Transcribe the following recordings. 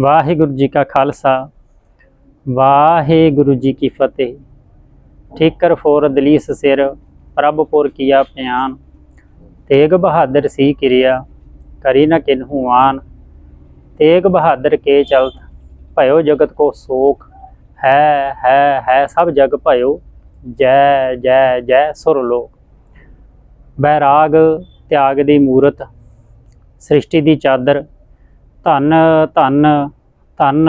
ਵਾਹਿਗੁਰੂ ਜੀ ਕਾ ਖਾਲਸਾ, ਵਾਹਿਗੁਰੂ ਜੀ ਕੀ ਫਤਿਹ। ਠੀਕਰ ਫੋਰ ਦਲੀਸ ਸਿਰ ਪ੍ਰਭਪੁਰ ਕੀਆ ਪਿਆਨ। ਤੇਗ ਬਹਾਦਰ ਸੀ ਕਿਰਿਆ, ਕਰੀ ਨ ਕਿਨਹੂ ਆਨ। ਤੇਗ ਬਹਾਦਰ ਕੇ ਚਲਤ, ਭਇਓ ਜਗਤ ਕੋ ਸੋਖ। ਹੈ ਹੈ ਹੈ ਸਭ ਜਗ ਭਇਓ, ਜੈ ਜੈ ਜੈ ਸੁਰ ਲੋਕ। ਬੈਰਾਗ ਤਿਆਗ ਦੀ ਮੂਰਤ, ਸ੍ਰਿਸ਼ਟੀ ਦੀ ਚਾਦਰ ਧੰਨ ਧੰਨ ਧੰਨ।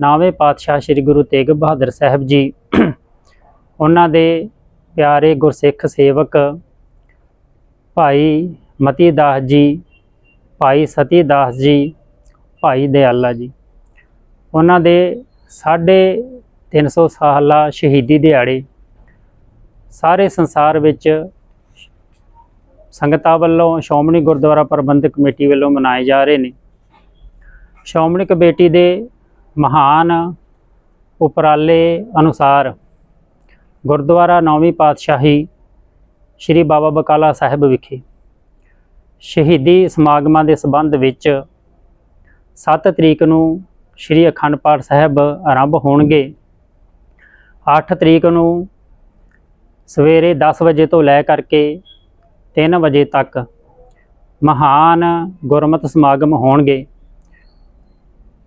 ਨਾਵੇਂ ਪਾਤਸ਼ਾਹ ਸ੍ਰੀ ਗੁਰੂ ਤੇਗ ਬਹਾਦਰ ਸਾਹਿਬ ਜੀ। ਉਹਨਾਂ ਦੇ ਪਿਆਰੇ ਗੁਰਸਿੱਖ ਸੇਵਕ ਭਾਈ ਮਤੀ ਦਾਸ ਜੀ, ਭਾਈ ਸਤੀ ਦਾਸ ਜੀ, ਭਾਈ ਦਿਆਲਾ ਜੀ। ਉਹਨਾਂ ਦੇ ਸਾਢੇ 300 ਸਾਲਾ ਸ਼ਹੀਦੀ ਦਿਹਾੜੇ ਸਾਰੇ ਸੰਸਾਰ ਵਿੱਚ ਸੰਗਤਾਂ ਵੱਲੋਂ ਸ਼੍ਰੋਮਣੀ ਗੁਰਦੁਆਰਾ ਪ੍ਰਬੰਧਕ ਕਮੇਟੀ ਵੱਲੋਂ ਮਨਾਏ ਜਾ ਰਹੇ ਨੇ। ਸ਼੍ਰੋਮਣੀ ਕਮੇਟੀ ਦੇ ਮਹਾਨ ਉਪਰਾਲੇ ਅਨੁਸਾਰ ਗੁਰਦੁਆਰਾ ਨੌਵੀਂ ਪਾਤਸ਼ਾਹੀ ਸ੍ਰੀ ਬਾਬਾ ਬਕਾਲਾ ਸਾਹਿਬ ਵਿਖੇ ਸ਼ਹੀਦੀ ਸਮਾਗਮਾਂ ਦੇ ਸੰਬੰਧ ਵਿੱਚ 7 ਤਰੀਕ ਨੂੰ ਸ੍ਰੀ ਅਖੰਡ ਪਾਠ ਸਾਹਿਬ ਆਰੰਭ ਹੋਣਗੇ। 8 ਤਰੀਕ ਨੂੰ ਸਵੇਰੇ 10 ਵਜੇ ਤੋਂ ਲੈ ਕਰਕੇ 3 ਵਜੇ ਤੱਕ ਮਹਾਨ ਗੁਰਮਤਿ ਸਮਾਗਮ ਹੋਣਗੇ।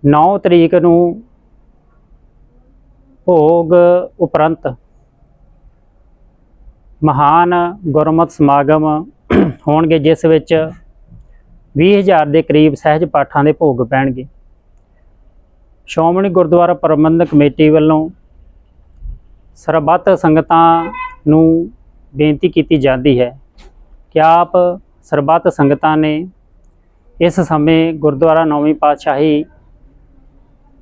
9 ਤਰੀਕ ਨੂੰ ਭੋਗ ਉਪਰੰਤ ਮਹਾਨ ਗੁਰਮਤਿ ਸਮਾਗਮ ਹੋਣਗੇ, ਜਿਸ ਵਿੱਚ 20000 ਦੇ ਕਰੀਬ ਸਹਿਜ ਪਾਠਾਂ ਦੇ ਭੋਗ ਪੈਣਗੇ। ਸ਼੍ਰੋਮਣੀ ਗੁਰਦੁਆਰਾ ਪ੍ਰਬੰਧਕ ਕਮੇਟੀ ਵੱਲੋਂ ਸਰਬੱਤ ਸੰਗਤਾਂ ਨੂੰ ਬੇਨਤੀ ਕੀਤੀ ਜਾਂਦੀ ਹੈ ਕਿ ਆਪ ਸਰਬੱਤ ਸੰਗਤਾਂ ਨੇ ਇਸ ਸਮੇਂ ਗੁਰਦੁਆਰਾ ਨੌਵੀਂ ਪਾਤਸ਼ਾਹੀ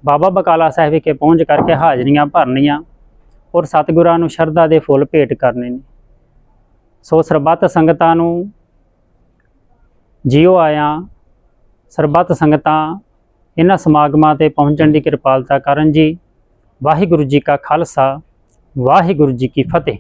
ਬਾਬਾ ਬਕਾਲਾ ਸਾਹਿਬ ਵਿਖੇ ਪਹੁੰਚ ਕਰਕੇ ਹਾਜ਼ਰੀਆਂ ਭਰਨੀਆਂ ਔਰ ਸਤਿਗੁਰਾਂ ਨੂੰ ਸ਼ਰਧਾ ਦੇ ਫੁੱਲ ਭੇਟ ਕਰਨੇ ਨੇ। ਸੋ ਸਰਬੱਤ ਸੰਗਤਾਂ ਨੂੰ ਜਿਉ ਆਇਆ, ਸਰਬੱਤ ਸੰਗਤਾਂ ਇਹਨਾਂ ਸਮਾਗਮਾਂ ਤੇ ਪਹੁੰਚਣ ਦੀ ਕਿਰਪਾਲਤਾ ਕਰਨ ਜੀ। ਵਾਹਿਗੁਰੂ ਜੀ ਕਾ ਖਾਲਸਾ, ਵਾਹਿਗੁਰੂ ਜੀ ਕੀ ਫਤਿਹ।